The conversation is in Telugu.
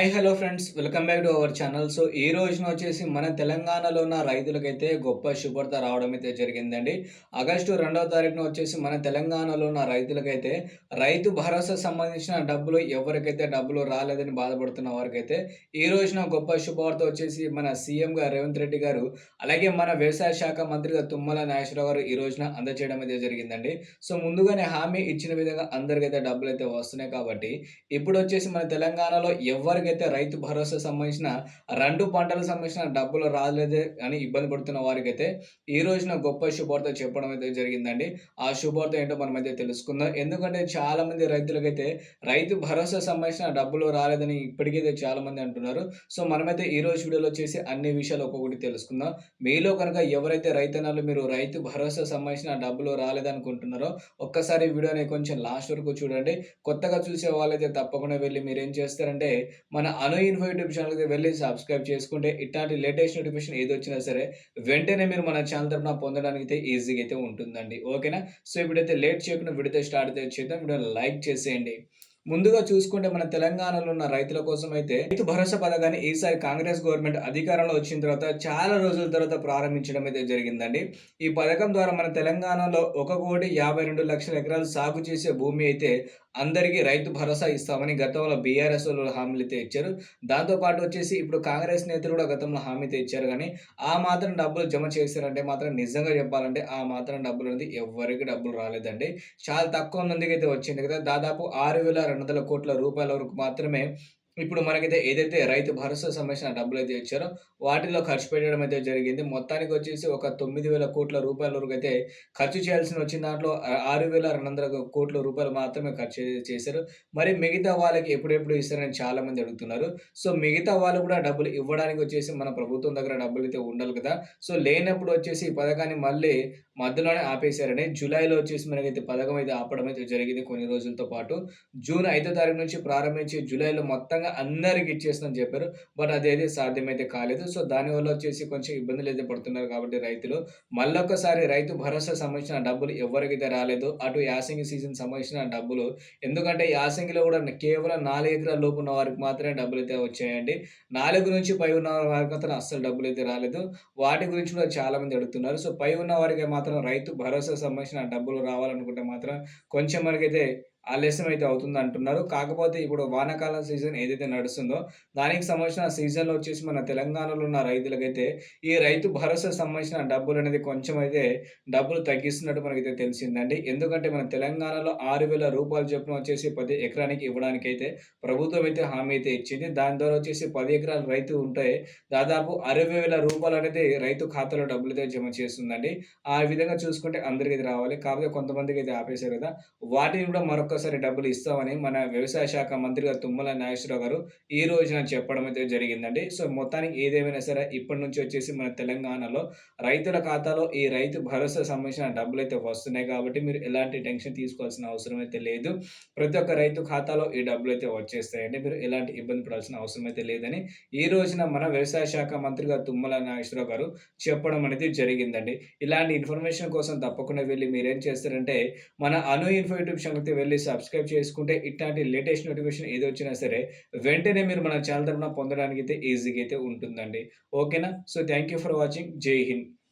Hi hello friends. Welcome back to our channel. So ఈ రోజున వచ్చేసి మన తెలంగాణలో ఉన్న రైతులకైతే గొప్ప శుభార్త రావడం అయితే జరిగిందండి. ఆగస్టు రెండవ తారీఖున వచ్చేసి మన తెలంగాణలో ఉన్న రైతులకైతే రైతు భరోసా సంబంధించిన డబ్బులు ఎవరికైతే డబ్బులు రాలేదని బాధపడుతున్న వారికైతే ఈ రోజున గొప్ప శుభవార్త వచ్చేసి మన సీఎం రేవంత్ రెడ్డి గారు అలాగే మన వ్యవసాయ శాఖ మంత్రిగా తుమ్మల నాగేశ్వరరావు గారు ఈ రోజున అందచేయడం అయితే జరిగిందండి. సో ముందుగానే హామీ ఇచ్చిన విధంగా అందరికైతే డబ్బులు అయితే వస్తున్నాయి కాబట్టి ఇప్పుడు వచ్చేసి మన తెలంగాణలో ఎవరికైతే రైతు భరోసా సంబంధించిన రెండు పంటలకు సంబంధించిన డబ్బులు రాలేదే అని ఇబ్బంది పడుతున్న వారికైతే ఈ రోజున గొప్ప శుభార్త చెప్పడం అయితే జరిగిందండి. ఆ శుభార్త ఏంటో మనమైతే తెలుసుకుందాం. ఎందుకంటే చాలా మంది రైతులకైతే రైతు భరోసా సంబంధించిన డబ్బులు రాలేదని ఇప్పటికైతే చాలా మంది అంటున్నారు. సో మనమైతే ఈ రోజు వీడియోలో చేసి అన్ని విషయాలు ఒక్కొక్కటి తెలుసుకుందాం. మీలో కనుక ఎవరైతే రైతన్నలు మీరు రైతు భరోసా సంబంధించిన డబ్బులు రాలేదనుకుంటున్నారో ఒక్కసారి వీడియోని కొంచెం లాస్ట్ వరకు చూడండి. కొత్తగా చూసే వాళ్ళైతే తప్పకుండా వెళ్ళి మీరు ఏం చేస్తారంటే మన అను ఇన్ఫో యూట్యూబ్ ఛానల్కి వెళ్ళి సబ్స్క్రైబ్ చేసుకుంటే ఇట్లాంటి లేటెస్ట్ నోటిఫికేషన్ ఏది వచ్చినా సరే వెంటనే మీరు మన ఛానల్ తరఫున పొందడానికి అయితే ఈజీగా అయితే ఉంటుందండి. ఓకేనా? సో ఇప్పుడైతే లేట్ చేయకుండా విడితే స్టార్ట్ అయితే చేద్దాం. వీడియో లైక్ చేసేయండి. ముందుగా చూసుకుంటే మన తెలంగాణలో ఉన్న రైతుల కోసం అయితే రైతు భరోసా పథకాన్ని ఈసారి కాంగ్రెస్ గవర్నమెంట్ అధికారంలో వచ్చిన తర్వాత చాలా రోజుల తర్వాత ప్రారంభించడం అయితే జరిగిందండి. ఈ పథకం ద్వారా మన తెలంగాణలో ఒక కోటి యాభై రెండు లక్షల ఎకరాలు సాగు చేసే భూమి అయితే అందరికీ రైతు భరోసా ఇస్తామని గతంలో బీఆర్ఎస్ వాళ్ళు హామీలు అయితే ఇచ్చారు. దాంతోపాటు వచ్చేసి ఇప్పుడు కాంగ్రెస్ నేతలు కూడా గతంలో హామీ అయితే ఇచ్చారు కానీ ఆ మాత్రం డబ్బులు జమ చేశారంటే మాత్రం నిజంగా చెప్పాలంటే ఆ మాత్రం డబ్బులు అనేది ఎవరికి డబ్బులు రాలేదండి. చాలా తక్కువ మందికి అయితే వచ్చింది కదా. దాదాపు ఆరు వేల రెండు వందల కోట్ల రూపాయల వరకు మాత్రమే ఇప్పుడు మనకైతే ఏదైతే రైతు భరోసా సంబంధించిన డబ్బులు అయితే ఇచ్చారో వాటిలో ఖర్చు పెట్టడం అయితే జరిగింది. మొత్తానికి వచ్చేసి ఒక తొమ్మిది వేల కోట్ల రూపాయల వరకు అయితే ఖర్చు చేయాల్సి వచ్చిన దాంట్లో ఆరు వేల రెండు వందల కోట్ల రూపాయలు మాత్రమే ఖర్చు చేశారు. మరి మిగతా వాళ్ళకి ఎప్పుడెప్పుడు ఇస్తారని చాలా మంది అడుగుతున్నారు. సో మిగతా వాళ్ళు కూడా డబ్బులు ఇవ్వడానికి వచ్చేసి మన ప్రభుత్వం దగ్గర డబ్బులు అయితే ఉండాలి కదా. సో లేనప్పుడు వచ్చేసి ఈ పథకాన్ని మళ్ళీ మధ్యలోనే ఆపేశారని జూలైలో వచ్చేసి మనకైతే పథకం అయితే ఆపడం అయితే జరిగింది కొన్ని రోజులతో పాటు. జూన్ ఐదో తారీఖు నుంచి ప్రారంభించి జూలైలో మొత్తంగా అందరికి ఇచ్చేస్తుందని చెప్పారు. బట్ అదేది సాధ్యమైతే కాలేదు. సో దానివల్ల వచ్చేసి కొంచెం ఇబ్బందులు అయితే పడుతున్నారు కాబట్టి రైతులు. మళ్ళొకసారి రైతు భరోసా సంబంధించిన డబ్బులు ఎవరికైతే రాలేదు అటు యాసంగి సీజన్ సంబంధించిన డబ్బులు. ఎందుకంటే యాసంగిలో కూడా కేవలం నాలుగు ఎకరాల లోపు ఉన్న వారికి మాత్రమే డబ్బులు అయితే వచ్చాయండి. నాలుగు నుంచి పై ఉన్న వారికి మాత్రం అస్సలు డబ్బులు అయితే రాలేదు. వాటి గురించి కూడా చాలా మంది అడుగుతున్నారు. సో పై ఉన్న వారికి మాత్రం రైతు భరోసా సంబంధించిన డబ్బులు రావాలనుకుంటే మాత్రం కొంచెం మనకైతే ఆలస్యం అయితే అవుతుంది అంటున్నారు కాకపోతే ఇప్పుడు వానాకాల సీజన్ ఏదైతే నడుస్తుందో దానికి సంబంధించిన సీజన్లో వచ్చేసి మన తెలంగాణలో ఉన్న రైతులకైతే ఈ రైతు భరోసా సంబంధించిన డబ్బులు అనేది కొంచెం అయితే డబ్బులు తగ్గిస్తున్నట్టు మనకైతే తెలిసిందండి. ఎందుకంటే మన తెలంగాణలో ఆరు వేల రూపాయలు చొప్పున వచ్చేసి పది ఎకరానికి ఇవ్వడానికి అయితే ప్రభుత్వం అయితే హామీ అయితే ఇచ్చింది. దాని ద్వారా వచ్చేసి పది ఎకరాల రైతు ఉంటే దాదాపు అరవై వేల రూపాయలు అనేది రైతు ఖాతాలో డబ్బులు అయితే జమ చేస్తుందండి. ఆ విధంగా చూసుకుంటే అందరికీ రావాలి. కాకపోతే కొంతమందికి అయితే ఆపేశారు కదా. వాటిని కూడా మరొక ఒక్కసారి డబ్బులు ఇస్తామని మన వ్యవసాయ శాఖ మంత్రిగా తుమ్మల నాగేశ్వరరావు గారు ఈ రోజున చెప్పడం అయితే జరిగిందండి. సో మొత్తానికి ఏదేమైనా సరే ఇప్పటి నుంచి వచ్చేసి మన తెలంగాణలో రైతుల ఖాతాలో ఈ రైతు భరోసా సంబంధించిన డబ్బులు అయితే వస్తున్నాయి కాబట్టి మీరు ఎలాంటి టెన్షన్ తీసుకోవాల్సిన అవసరం అయితే లేదు. ప్రతి ఒక్క రైతు ఖాతాలో ఈ డబ్బులు అయితే వచ్చేస్తాయండి. మీరు ఎలాంటి ఇబ్బంది పడాల్సిన అవసరం అయితే లేదని ఈ రోజున మన వ్యవసాయ శాఖ మంత్రిగా తుమ్మల నాగేశ్వరరావు గారు చెప్పడం అనేది జరిగిందండి. ఇలాంటి ఇన్ఫర్మేషన్ కోసం తప్పకుండా వెళ్ళి మీరేం చేస్తారంటే మన అను ఇన్ఫో యూట్యూబ్ ఛానల్కి వెళ్ళి సబ్స్క్రైబ్ చేసుకుంటే ఇట్లాంటి లేటెస్ట్ నోటిఫికేషన్ ఏది వచ్చినా సరే వెంటనే మీరు మన ఛానల్ తరఫున పొందడానికి అయితే ఈజీగా అయితే ఉంటుందండి. ఓకేనా? So thank you for watching జై హింద్